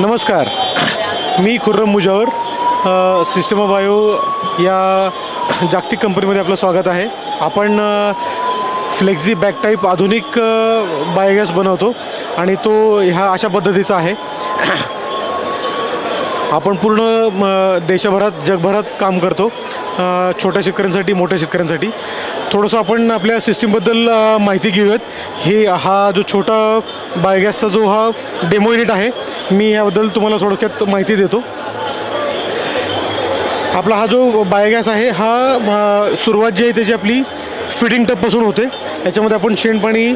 नमस्कार. मी Khurram Mujawar system bio या जागतिक कंपनीमध्ये आपलं स्वागत आहे. आपण फ्लेक्झी बॅक टाईप आधुनिक बायोगॅस बनवतो आणि तो ह्या अशा पद्धतीचा आहे. आपण पूर्ण म, देशभरात जगभरात काम करतो. छोट्या शेतकऱ्यांसाठी मोठ्या शेतकऱ्यांसाठी. थोडंसं आपण आपल्या सिस्टीमबद्दल माहिती घेऊयात. हे हा जो छोटा बायोगॅसचा जो हा डेमो युनिट आहे मी याबद्दल तुम्हाला थोडक्यात माहिती देतो. आपला हा जो बायोगॅस आहे हा सुरुवात जी आहे त्याची आपली फिटिंग टपपासून होते. याच्यामध्ये आपण शेणपाणी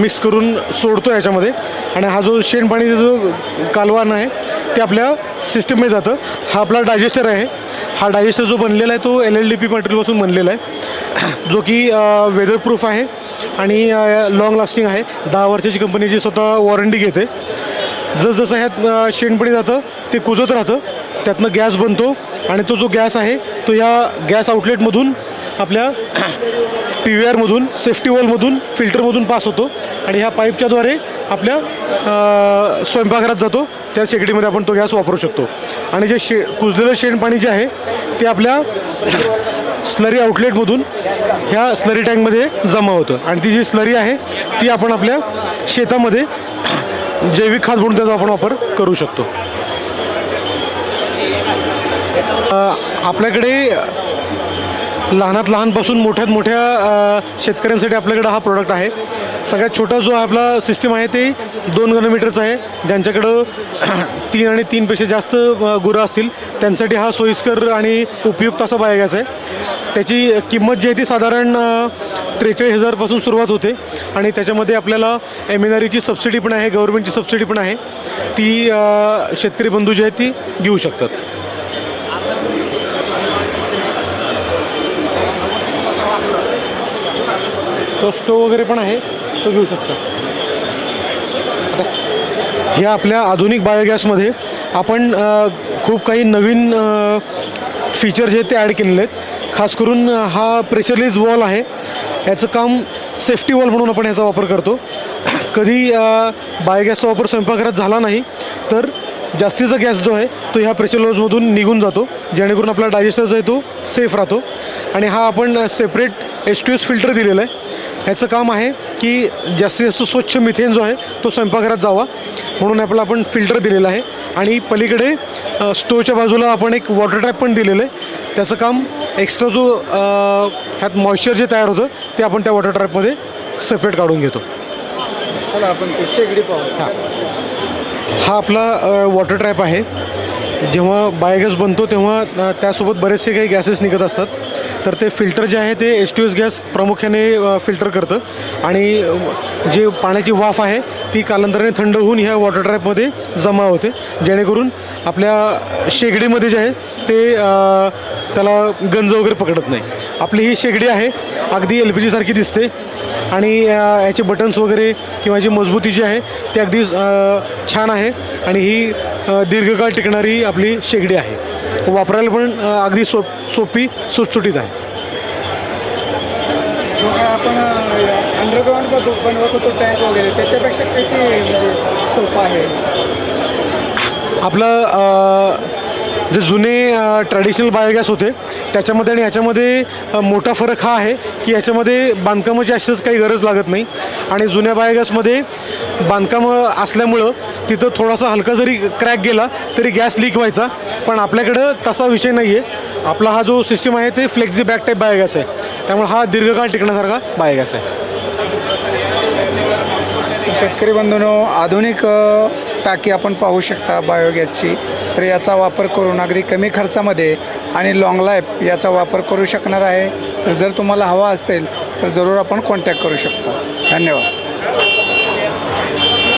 मिक्स करून सोडतो याच्यामध्ये. आणि हा जो शेणपाणीचा जो कालवान आहे ते आपल्या सिस्टममध्ये जातं. हा आपला डायजेस्टर आहे. हा डायजेस्टर जो बनलेला आहे तो एल एल डी पी मटेरियलपासून बनलेला आहे. जो की वेदरप्रूफ आहे आणि लाँग लास्टिंग आहे. दहा वर्षाची कंपनीची स्वतः वॉरंटी घेते. जसजसं ह्यात शेणपणी जातं ते कुजत राहतं. त्यातनं गॅस बनतो आणि तो जो गॅस आहे तो या गॅस आउटलेटमधून आपल्या पी व्ही आरमधून सेफ्टी वॉलमधून फिल्टरमधून पास होतो. आणि ह्या पाईपच्याद्वारे आपल्या स्वयंपाकघरात जातो. त्या शेगडीमध्ये आपण तो गॅस वापरू शकतो. आणि जे शे कुजलेलं शेणपाणी जे आहे ते आपल्या स्लरी आउटलेटमधून ह्या स्लरी टँकमध्ये जमा होतं. आणि ती जी स्लरी आहे ती आपण आपल्या शेतामध्ये जैविक खाद म्हणून त्याचा आपण वापर करू शकतो. आपल्याकडे लहानात लहानपासून मोठ्यात मोठ्या शेतकऱ्यांसाठी आपल्याकडं हा प्रोडक्ट आहे. सगळ्यात छोटा जो आपला सिस्टम आहे ते दोन घनमीटरचा आहे. ज्यांच्याकडं तीन आणि तीनपेक्षा जास्त गुरं असतील त्यांसाठी हा सोयीस्कर आणि उपयुक्त असा बायोगॅस आहे. त्याची किंमत जी आहे ती साधारण त्रेचाळीस हजारपासून सुरुवात होते. आणि त्याच्यामध्ये आपल्याला एम एन आरीची सबसिडी पण आहे गव्हर्नमेंटची सबसिडी पण आहे. ती शेतकरी बंधू जे आहेत ती घेऊ शकतात. तो स्टोव वगैरे पण आहे तो घेऊ शकता ह्या आपल्या आधुनिक बायोगॅसमध्ये आपण खूप काही नवीन फीचर जे आहेत ते ॲड केलेले आहेत. खास करून हा प्रेशरलेस वॉल आहे. याचं काम सेफ्टी वॉल म्हणून आपण याचा वापर करतो. कधी बायोगॅसचा वापर स्वयंपाकघरात झाला नाही तर जास्तीचा गॅस जो आहे तो ह्या प्रेशर लॉजमधून निघून जातो. जेणेकरून आपला डायजेस्टर जो आहे तो सेफ राहतो. आणि हा आपण separate S two S filter दिलेला आहे. ह्याचं काम आहे की जास्तीत जास्त स्वच्छ मिथेन जो आहे तो स्वयंपाकघरात जावा. म्हणून आपला आपण फिल्टर दिलेला आहे. आणि पलीकडे अ, स्टोवच्या बाजूला आपण एक वॉटर ट्रॅप पण दिलेलं आहे. त्याचं काम एक्स्ट्रा जो ह्यात मॉइश्चर जे तयार होतं ते आपण त्या वॉटर ट्रॅपमध्ये सेपरेट काढून घेतो. चला आपण ते शेगडी पाहू हां. हा आपला वॉटर ट्रॅप आहे. जेव्हा बायोगॅस बनतो तेव्हा त्यासोबत बरेचसे काही गॅसेस निघत असतात. तर ते फिल्टर जे आहे ते एस टी एस गॅस प्रामुख्याने फिल्टर करतं. आणि जे पाण्याची वाफ आहे ती कालांतराने थंड होऊन ह्या वॉटर ट्रॅपमध्ये जमा होते. जेणेकरून आपल्या शेगडीमध्ये जे आहे ते त्याला गंज वगैरे पकडत नाही. आपली ही शेगडी आहे अगदी एल पी जीसारखी दिसते. आणि याचे बटन्स वगैरे किंवा जी मजबूती जी आहे ती अगदी छान आहे. आणि ही दीर्घकाळ टिकणारी आपली शेगडी आहे. वापरायला पण अगदी सोप सोपी सुटसुटीत आहे. आपण अंडरग्राऊंड बनवत होतो टँक वगैरे त्याच्यापेक्षा किती म्हणजे सोपं आहे? आपलं जे जुने ट्रॅडिशनल बायोगॅस होते त्याच्यामध्ये आणि याच्यामध्ये मोठा फरक हा आहे की याच्यामध्ये बांधकामाची अशीच काही गरज लागत नाही. आणि जुन्या बायोगॅसमध्ये बांधकामं असल्यामुळं तिथं थोडासा हलका जरी क्रॅक गेला तरी गॅस लीक व्हायचा. पण आपल्याकडं तसा विषय नाही आहे आपला हा जो सिस्टम आहे ते फ्लेक्झी बॅक टाईप बायोगॅस आहे. त्यामुळे हा दीर्घकाळ टिकण्यासारखा बायोगॅस आहे. शेतकरी बंधूंनो आधुनिक टाकी आपण पाहू शकता बायोगॅसची. तर याचा वापर करून अगदी कमी खर्चामध्ये आणि लाँग लाईफ याचा वापर करू शकणार आहे. तर जर तुम्हाला हवा असेल तर जरूर आपण कॉन्टॅक्ट करू शकता. धन्यवाद.